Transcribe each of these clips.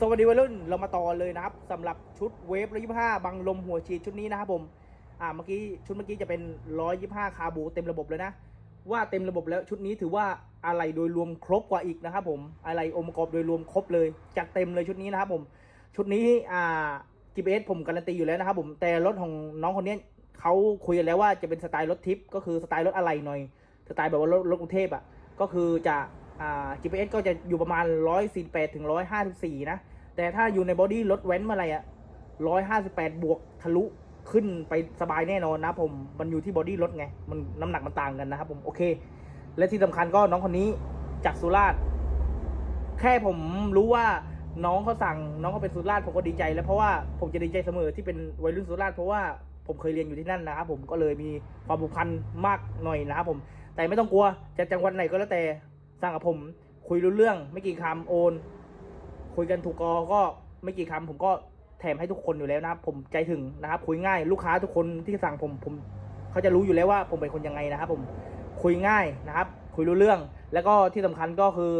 สวัสดีวัยรุ่นเรามาต่อเลยนะครับสำหรับชุดเวฟร้อยยี่ห้าบังลมหัวฉีดชุดนี้นะครับผมอ่าเมื่อกี้ชุดเมื่อกี้จะเป็นร้อยยี่ห้าคาบูเต็มระบบเลยนะ ว่าเต็มระบบแล้วชุดนี้ถือว่าอะไรโดยรวมครบกว่าอีกนะครับผมอะไรองค์ประกอบโดยรวมครบเลยจัดเต็มเลยชุดนี้นะครับผม ชุดนี้อ่า GPS ผมการันตีอยู่แล้วนะครับผมแต่รถของน้องคนนี้เขาคุยกันแล้วว่าจะเป็นสไตล์รถทิปก็คือสไตล์รถอะไรหน่อยสไตล์แบบว่ารถรถกรุงเทพอะก็คือจะ GPS ก็จะอยู่ประมาณ 148ถึง154 นะ แต่ถ้าอยู่ในบอดี้รถแว้นเมื่อไรอะ158 บวกทะลุขึ้นไปสบายแน่นอนนะผม มันอยู่ที่บอดี้รถไง มันน้ำหนักมันต่างกันนะครับผม โอเค และที่สำคัญก็น้องคนนี้จากสุราษฎร์แค่ผมรู้ว่าน้องเขาสั่งน้องเขาเป็นสุราษฎร์ผมก็ดีใจ แล้วเพราะว่าผมจะดีใจเสมอที่เป็นวัยรุ่นสุราษฎร์เพราะว่าผมเคยเรียนอยู่ที่นั่นนะครับผมก็เลยมีความผูกพันมากหน่อยนะครับผม แต่ไม่ต้องกลัวจะจังหวัดไหนก็แล้วแต่ สั่งกับผม คุยรู้เรื่อง ไม่กี่คำโอน คุยกันถูกกอก็ไม่กี่คำผมก็แถมให้ทุกคนอยู่แล้วนะครับ ผมใจถึงนะครับ คุยง่ายลูกค้าทุกคนที่สั่งผมผมเขาจะรู้อยู่แล้วว่า ผมเป็นคนยังไงนะครับ ผมคุยง่ายนะครับ คุยรู้เรื่อง แล้วก็ที่สำคัญก็คือ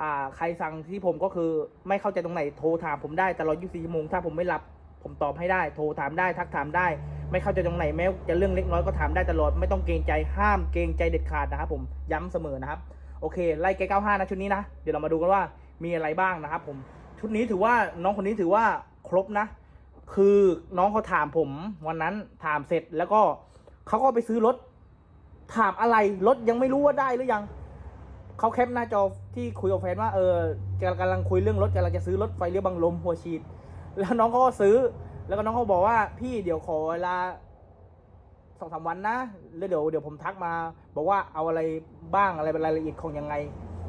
อ่าใครสั่งที่ผมก็คือไม่เข้าใจตรงไหนโทรถามผมได้ตลอด 24 ชั่วโมงถ้าผมไม่รับผมตอบให้ได้ โทรถามได้ทักถามได้ ไม่เข้าใจตรงไหนแม้จะเรื่องเล็กน้อยก็ถามได้ตลอดไม่ต้องเกรงใจห้ามเกรงใจเด็ดขาดนะครับ ผมย้ำเสมอนะครับ โอเค ไล่แก95นะชุดนี้นะ เดี๋ยวเรามาดูกันว่ามีอะไรบ้างนะครับผม ชุดนี้ถือว่าน้องคนนี้ถือว่าครบนะ คือน้องเขาถามผมวันนั้นถามเสร็จแล้วก็เขาก็ไปซื้อรถ ถามอะไรรถยังไม่รู้ว่าได้หรือยัง เขาแคปหน้าจอที่คุยกับแฟนว่าเออกำลังคุยเรื่องรถกำลังจะซื้อรถไฟเลี้ยวบังลมหัวฉีด แล้วน้องเขาก็ซื้อ แล้วก็น้องเขาบอกว่าพี่เดี๋ยวขอเวลา สองสามวันนะแล้วเดี๋ยวเดี๋ยวผมทักมา บอกว่าเอาอะไรบ้างอะไรเป็นรายละเอียดของยังไง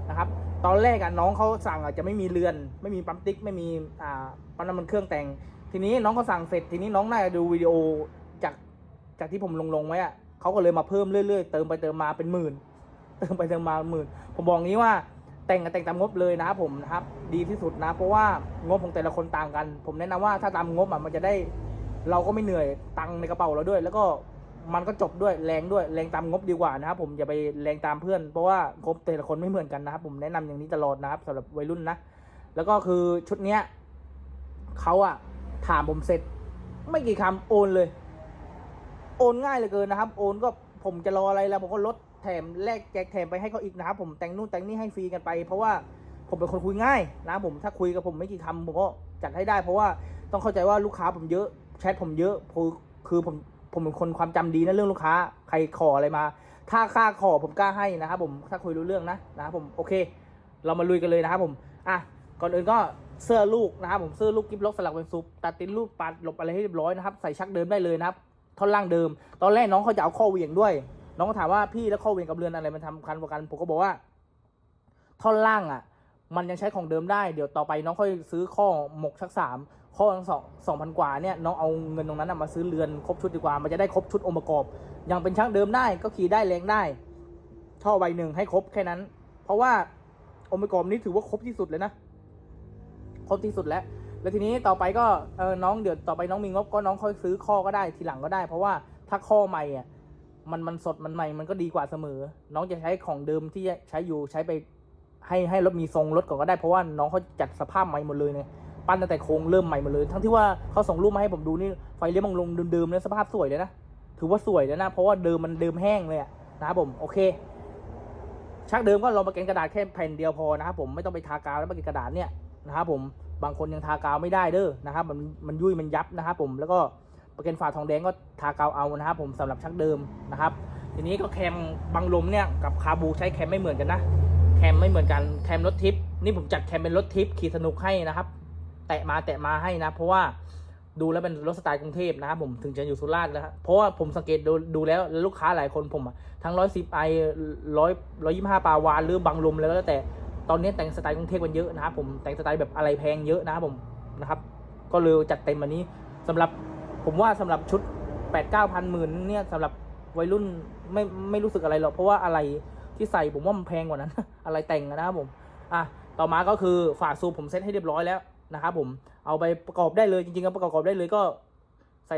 นะครับตอนแรกอะน้องเขาสั่งอะจะไม่มีเรือน ไม่มีปั๊มติ๊กไม่มีอ่าปั๊มน้ำมันเครื่องแต่ง ทีนี้น้องเขาสั่งเสร็จทีนี้น้องน่าจะดูวิดีโอจากจากที่ผมลงลงไว้อะเขาก็เลยมาเพิ่มเรื่อยๆ เติมไปเติมมาเป็นหมื่น เติมไปเติมมาหมื่น ผมบอกงี้ว่าแต่งกับแต่งตามงบเลยนะครับผมนะครับ ดีที่สุดนะ เพราะว่างบของแต่ละคนต่างกัน ผมแนะนำว่าถ้าตามงบอะมันจะได้ เราก็ไม่เหนื่อยตังในกระเป๋าเราด้วย แล้วก็ มันก็จบด้วยแรงด้วยแรงตามงบดีกว่านะครับผมอย่าไปแรงตามเพื่อน เพราะว่างบแต่ละคนไม่เหมือนกันนะครับผมแนะนำอย่างนี้ตลอดนะครับสำหรับวัยรุ่นนะแล้วก็คือชุดเนี้ยเขาอะถามผมเสร็จ ไม่กี่คำโอนเลย โอนง่ายเหลือเกินนะครับ โอนก็ผมจะรออะไรแล้วผมก็ลดแถมแลกแจกแถมไปให้เขาอีกนะครับผมแต่งนู่นแต่งนี่ให้ฟรีกันไป เพราะว่าผมเป็นคนคุยง่ายนะผมถ้าคุยกับผมไม่กี่คำผมก็จัดให้ได้ เพราะว่าต้องเข้าใจว่าลูกค้าผมเยอะแชทผมเยอะคือคือผม ผมเป็นคนความจำดีนะเรื่องลูกค้า ใครขออะไรมา ถ้าค่าขอผมกล้าให้นะครับผมถ้าคุยรู้เรื่องนะนะครับผมโอเค เรามาลุยกันเลยนะครับผมอะก่อนอื่นก็เสื้อลูกนะครับผมเสื้อลูกกิฟล็อกสลักเป็นซุปตัดตินลูกปัดหลบอะไรให้เรียบร้อยนะครับใส่ชักเดิมได้เลยนะครับท่อนล่างเดิม ตอนแรกน้องเขาจะเอาข้อเวียงด้วย น้องก็ถามว่าพี่แล้วข้อเวียงกับเรือนอะไรมันทำคันกว่ากันผมก็บอกว่า ท่อนล่างอะ มันยังใช้ของเดิมได้เดี๋ยวต่อไปน้องค่อยซื้อข้อหมกชักสาม ข้อสองสองพันกว่าเนี่ยน้องเอาเงินตรงนั้นมาซื้อเรือนครบชุดดีกว่า มันจะได้ครบชุดองค์ประกอบ ยังเป็นชักเดิมได้ก็ขี่ได้แรงได้ท่อใบหนึ่งให้ครบแค่นั้น เพราะว่าองค์ประกอบนี้ถือว่าครบที่สุดเลยนะครบที่สุดแล้ว แล้วทีนี้ต่อไปก็เออน้องเดี๋ยวต่อไปน้องมีงบก็น้องค่อยซื้อข้อก็ได้ทีหลังก็ได้ เพราะว่าถ้าข้อใหม่อะมันมันสดมันใหม่มันก็ดีกว่าเสมอ น้องจะใช้ของเดิมที่ใช้อยู่ใช้ไปให้ให้รถมีทรงรถก่อนก็ได้เพราะว่าน้องเขาจัดสภาพใหม่หมดเลยเนี่ย ปั้นตั้งแต่โครงเริ่มใหม่หมดเลย ทั้งที่ว่าเขาส่งรูปมาให้ผมดูนี่ไฟเลี้ยวบังลมเดิมๆเนี่ยสภาพสวยเลยนะถือว่าสวยเลยนะเพราะว่าเดิมมันเดิมแห้งเลยะนะครับผมโอเคชักเดิมก็ลองมาเกนกระดาษแค่แผ่นเดียวพอนะครับผมไม่ต้องไปทากาวแล้วมาเกนกระดาษเนี่ยนะครับผมบางคนยังทากาวไม่ได้เด้อนะครับมันมันยุ่ยมันยับนะครับผมแล้วก็ประเกนฝาทองแดงก็ทากาวเอานะครับผมสำหรับชักเดิมนะครับ ทีนี้ก็แคมบังลมเนี่ยกับคาบูใช้แคมไม่เหมือนกันนะ แคมไม่เหมือนกันแคมรถทิปนี่ผมจัดแคมเป็นรถทิปขี่สนุกให้นะครับ แตะมาแตะมาให้นะ เพราะว่าดูแล้วเป็นรถสไตล์กรุงเทพนะครับผมถึงจะอยู่สุราษฎร์นะครับเพราะว่าผมสังเกตดูดูแล้วลูกค้าหลายคนผมทั้งร้อยสิบไอร้อยร้อยยี่ห้าปาวานหรือบังลมแล้วก็แต่ตอนนี้แต่งสไตล์กรุงเทพกันเยอะนะครับผมแต่งสไตล์แบบอะไรแพงเยอะนะครับผมนะครับ ก็เลยจัดเต็มวันนี้สำหรับผมว่าสำหรับชุดแปดเก้าพันหมื่นเนี่ยสำหรับวัยรุ่นไม่ไม่รู้สึกอะไรหรอกเพราะว่าอะไรที่ใส่ผมว่ามันแพงกว่านั้น อะไรแต่งนะครับผมอะต่อมาก็คือฝาสูผมเซ็ตให้เรียบร้อยแล้ว นะครับผมเอาไปประกอบได้เลยจริงๆก็ประกอบได้เลยก็ใส่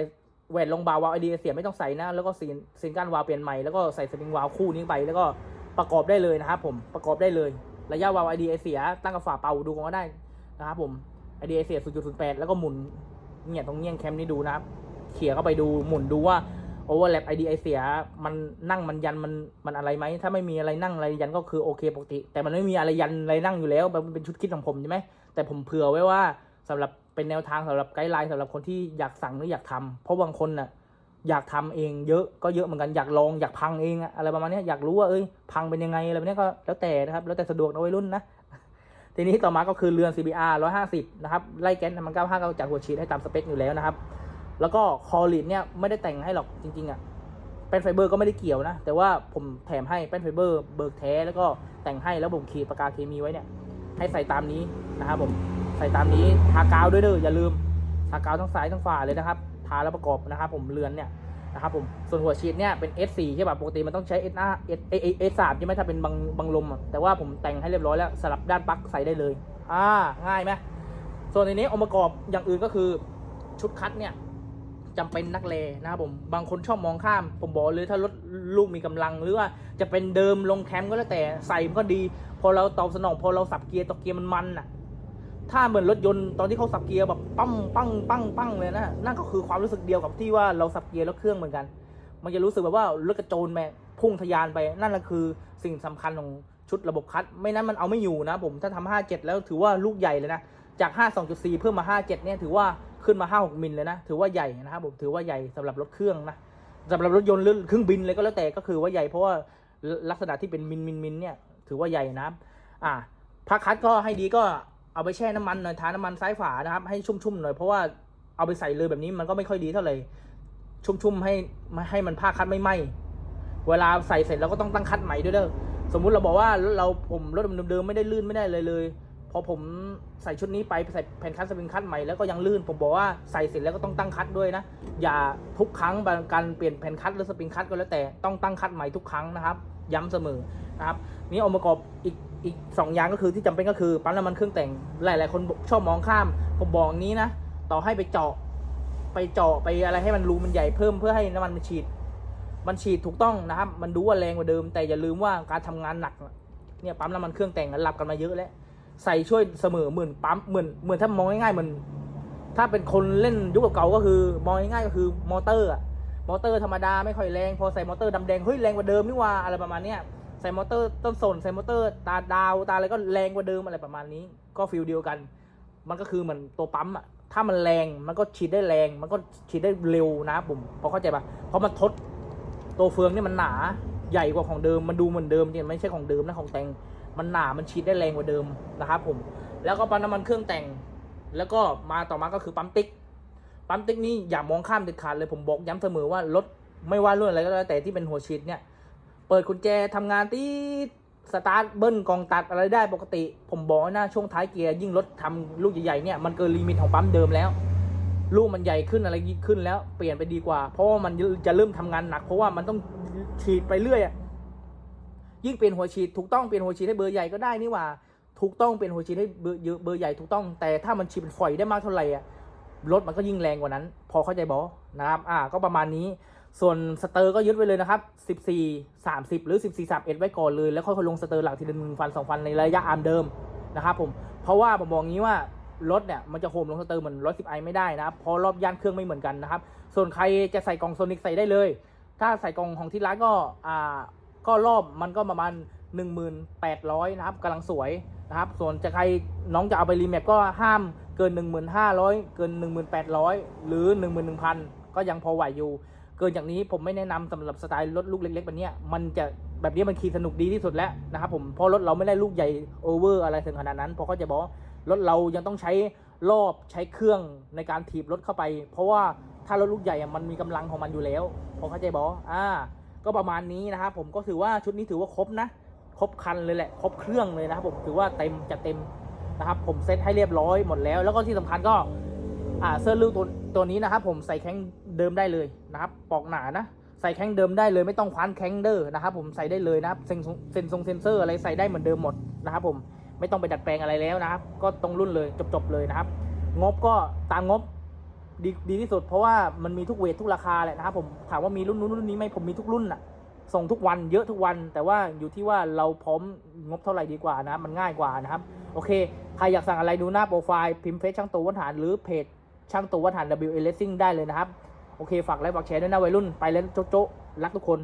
แหวนลงบาวาวไอเดียเสียไม่ต้องใส่นะแล้วก็ซีนซีนก้านวาวเปลี่ยนใหม่แล้วก็ใส่สปริงวาวคู่นี้ไปแล้วก็ประกอบได้เลยนะครับผมประกอบได้เลย ระยะวาวไอเดียเสียตั้งกับฝาเป่าดูกันก็ได้นะครับผม IDA เสีย0.08 แล้วก็หมุนเนี่ยตรงเงี้ยงแคมนี่ดูนะครับเขี่ยเข้าไปดูหมุนดูว่า overlap IDA เสียมันนั่งมันยันมันมันอะไรไหมถ้าไม่มีอะไรนั่งอะไรยันก็คือโอเคปกติ แต่มันไม่มีอะไรยันอะไรนั่งอยู่แล้วมันเป็นชุดคิดของผมใช่ไหม แต่ผมเผื่อไว้ว่าสำหรับเป็นแนวทางสำหรับไกด์ไลน์สำหรับคนที่อยากสั่งหรืออยากทำเพราะบางคนน่ะอยากทำเองเยอะก็เยอะเหมือนกันอยากลองอยากพังเองอะอะไรประมาณนี้อยากรู้ว่าเอ้ยพังเป็นยังไงอะไรแบบเนี้ยก็แล้วแต่นะครับ แล้วแต่สะดวกนะวัยรุ่นนะทีนี้ต่อมาก็คือเรือน CBR 150 นะครับ ไล่แก๊สมัน95ก็จากหัวฉีดให้ตามสเปคอยู่แล้วนะครับ แล้วก็คอลิดเนี่ยไม่ได้แต่งให้หรอกจริงๆอะ่ะแป้นไฟเบอร์ก็ไม่ได้เกี่ยวนะ แต่ว่าผมแถมให้แป้นไฟเบอร์เบิกแท้แล้วก็แต่งให้แล้วผมขีดปากกาเคมีไว้เนี่ย ให้ใส่ตามนี้นะครับผมใส่ตามนี้ทากาวด้วยเด้ออย่าลืมทากาวทั้งซ้ายทั้งขวาเลยนะครับทาแล้วประกอบนะครับ ผมเรือนเนี่ยนะครับผมส่วนหัวฉีดเนี่ยเป็น S4 ใช่ป่ะปกติมันต้องใช้ S 5 S S 3 ใช่ไหมถ้าเป็นบางบางลม แต่ว่าผมแต่งให้เรียบร้อยแล้วสลับด้านปลั๊กใส่ได้เลยอ่าง่ายไหมส่วนในนี้องค์ประกอบอย่างอื่นก็คือชุดคัดเนี่ย จำเป็นนักเลนะครับผมบางคนชอบมองข้าม ผมบอกเลยถ้ารถลูกมีกำลังหรือว่าจะเป็นเดิมลงแคมป์ก็แล้วแต่ใส่มันก็ดี พอเราตอบสนอง พอเราสับเกียร์ตอเกียร์มันมันน่ะ ถ้าเหมือนรถยนต์ตอนที่เขาสับเกียร์แบบปั้งปั้งปั้งปั้งเลยนะนั่นก็คือความรู้สึกเดียวกับที่ว่าเราสับเกียร์แล้วเครื่องเหมือนกัน มันจะรู้สึกแบบว่ารถกระโจนแม่พุ่งทะยานไปนั่นแหละคือสิ่งสำคัญของชุดระบบคัดไม่นั้นมันเอาไม่อยู่นะผมถ้าทำ57 แล้วถือว่าลูกใหญ่เลยนะจาก 5 2.4 เพิ่มมา 57 เนี่ยถือว่า ขึ้นมา5 6มิลเลยนะ ถือว่าใหญ่นะครับผมถือว่าใหญ่สำหรับรถเครื่องนะสำหรับรถยนต์หรือเครื่องบินเลยก็แล้วแต่ก็คือว่าใหญ่เพราะว่าลักษณะที่เป็นมินมินมินเนี่ยถือว่าใหญ่นะอ่าพักคัดก็ให้ดีก็เอาไปแช่น้ำมันหน่อยทาน้ำมันซ้ายฝานะครับ ให้ชุ่มๆหน่อยเพราะว่าเอาไปใส่เลยแบบนี้มันก็ไม่ค่อยดีเท่าไหร่ชุ่มๆให้ให้มันผ้าคัดไม่ไหมเวลาใส่เสร็จเราก็ต้องตั้งคัดใหม่ด้วยเด้อสมมุติเราบอกว่าเราผมรถเดิมๆไม่ได้ลื่นไม่ได้เลยเลย พอผมใส่ชุดนี้ไปใส่แผ่นคัดสปริงคัดใหม่แล้วก็ยังลื่นผมบอกว่าใส่เสร็จแล้วก็ต้องตั้งคัดด้วยนะ อย่าทุกครั้งการเปลี่ยนแผ่นคัดหรือสปริงคัดก็แล้วแต่ต้องตั้งคัดใหม่ทุกครั้งนะครับ ย้ำเสมอนะครับนี่องค์ประกอบอีกอีกสองอย่างก็คือที่จำเป็นก็คือปั๊มน้ำมันเครื่องแต่งหลาย ๆ คนชอบมองข้าม ผมบอกนี้นะ ต่อให้ไปเจาะไปเจาะไปอะไรให้มันรูมันใหญ่เพิ่มเพื่อให้น้ำมันมันฉีด มันฉีดถูกต้องนะครับ มันดูว่าแรงกว่าเดิม แต่อย่าลืมว่าการทำงานหนักเนี่ยปั๊มน้ำมันเครื่องแต่งหลับกันมาเยอะแล้ว ใส่ช่วยเสมอเหมือนปั๊มเหมือนเหมือนถ้ามองง่ายๆหมือนถ้าเป็นคนเล่นยุคเก่าก็คือมองง่ายๆก็คือมอเตอร์อะมอเตอร์ธรรมดาไม่ค่อยแรง พอใส่มอเตอร์ดำแดงเฮ้ยแรงกว่าเดิมนี่ว่าอะไรประมาณเนี้ยใส่มอเตอร์ต้นสนใส่มอเตอร์ตาดาวตาอะไรก็แรงกว่าเดิมอะไรประมาณนี้ ก็ฟิลเดียวกัน มันก็คือเหมือนตัวปั๊มอะถ้ามันแรงมันก็ฉีดได้แรง มันก็ฉีดได้เร็วนะผมพอเข้าใจปะเพราะมันทดตัวเฟืองนี่มันหนา ใหญ่กว่าของเดิมมันดูเหมือนเดิมเนี่ยไม่ใช่ของเดิมนะของแต่งมันหนามันฉีดได้แรงกว่าเดิมนะครับผมแล้วก็ปั๊มน้ำมันเครื่องแต่ง แล้วก็มาต่อมาก็คือปั๊มติ๊กปั๊มติ๊กนี่อย่ามองข้ามเด็ดขาดเลยผมบอกย้ำเสมอว่ารถไม่ว่ารุ่นอะไรก็แล้วแต่ที่เป็นหัวฉีดเนี่ยเปิดกุญแจทำงานตีดสตาร์ทเบิ้ลกองตัดอะไรได้ปกติ ผมบอกว่าหน้าช่วงท้ายเกียร์ยิ่งรถทำลูกใหญ่ๆเนี่ยมันเกินลิมิตของปั๊มเดิมแล้วลูกมันใหญ่ขึ้นอะไรขึ้นแล้วเปลี่ยนไปดีกว่า เพราะว่ามันจะเริ่มทำงานหนัก เพราะว่ามันต้อง ฉีดไปเรื่อยอะยิ่งเปลี่ยนหัวฉีดถูกต้องเปลี่ยนหัวฉีดให้เบอร์ใหญ่ก็ได้นี่หว่า ถูกต้องเปลี่ยนหัวฉีดให้เบอร์เยอะเบอร์ใหญ่ถูกต้องแต่ถ้ามันฉีดเป็นฝอยได้มากเท่าไหร่อะรถมันก็ยิ่งแรงกว่านั้น พอเข้าใจบอนะครับอ่าก็ประมาณนี้ ส่วนสเตอร์ก็ยึดไว้เลยนะครับ14 30 หรือ 14 31ไว้ก่อนเลย แล้วค่อยลงสเตอร์หลังทีละหนึ่งฟันสองฟันในระยะอาร์มเดิมนะครับผมเพราะว่าผมบอกงี้ว่ารถเนี่ยมันจะโฮมลงสเตอร์เหมือนรถ10ไอไม่ได้นะครับเพราะรอบย่านเครื่องไม่เหมือนกันนะครับ ส่วนใครจะใส่กล่องโซนิกใส่ได้เลย ถ้าใส่กล่องของที่ร้านก็อ่าก็รอบมันก็ประมาณ 1,800นะครับกำลังสวยนะครับ ส่วนจะใครน้องจะเอาไปรีแมปก็ห้ามเกิน 1,500 เกิน 1,800 หรือ 11,000 ก็ยังพอไหวอยู่ เกินจากนี้ผมไม่แนะนำสำหรับสไตล์รถลูกเล็กๆแบบเนี้ยมันจะแบบนี้มันขี่สนุกดีที่สุดแล้วนะครับผมเพราะรถเราไม่ได้ลูกใหญ่โอเวอร์อะไรถึงขนาดนั้นเพราะเขาจะบอกรถเรายังต้องใช้รอบใช้เครื่องในการถีบรถเข้าไป เพราะว่า ถ้ารถลูกใหญ่มันมีกำลังของมันอยู่แล้วพอเข้าใจบออ่า ก็ประมาณนี้นะครับผมก็ถือว่าชุดนี้ถือว่าครบนะ ครบคันเลยแหละครบเครื่องเลยนะครับผมถือว่าเต็มจะเต็มนะครับผมเซ็ตให้เรียบร้อยหมดแล้ว แล้วก็ที่สำคัญก็อ่าเสื้อลูกตัวตัวนี้นะครับผมใส่แข้งเดิมได้เลยนะครับปอกหนานะใส่แข้งเดิมได้เลยไม่ต้องคว้านแข้งเด้อนะครับผมใส่ได้เลยนะครับเซนเซนทรงเซนเซอร์อะไรใส่ได้เหมือนเดิมหมดนะครับผมไม่ต้องไปดัดแปลงอะไรแล้วนะครับ ก็ตรงรุ่นเลยจบๆเลยนะครับ งบก็ตามงบ ดีดีที่สุดเพราะว่ามันมีทุกเวททุกราคาแหละนะครับผมถามว่ามีรุ่นนู้นรุ่นนี้ไหมผมมีทุกรุ่นอะส่งทุกวันเยอะทุกวัน แต่ว่าอยู่ที่ว่าเราพร้อมงบเท่าไหร่ดีกว่านะมันง่ายกว่านะครับ โอเค ใครอยากสั่งอะไรดูหน้าโปรไฟล์พิมพ์เฟซช่างตัววัฒนหรือเพจช่างตัววัฒน W A Racing ได้เลยนะครับ โอเคฝากไลค์ฝากแชร์ด้วยนะวัยรุ่นไปแล้วโจ๊ะรักทุกคน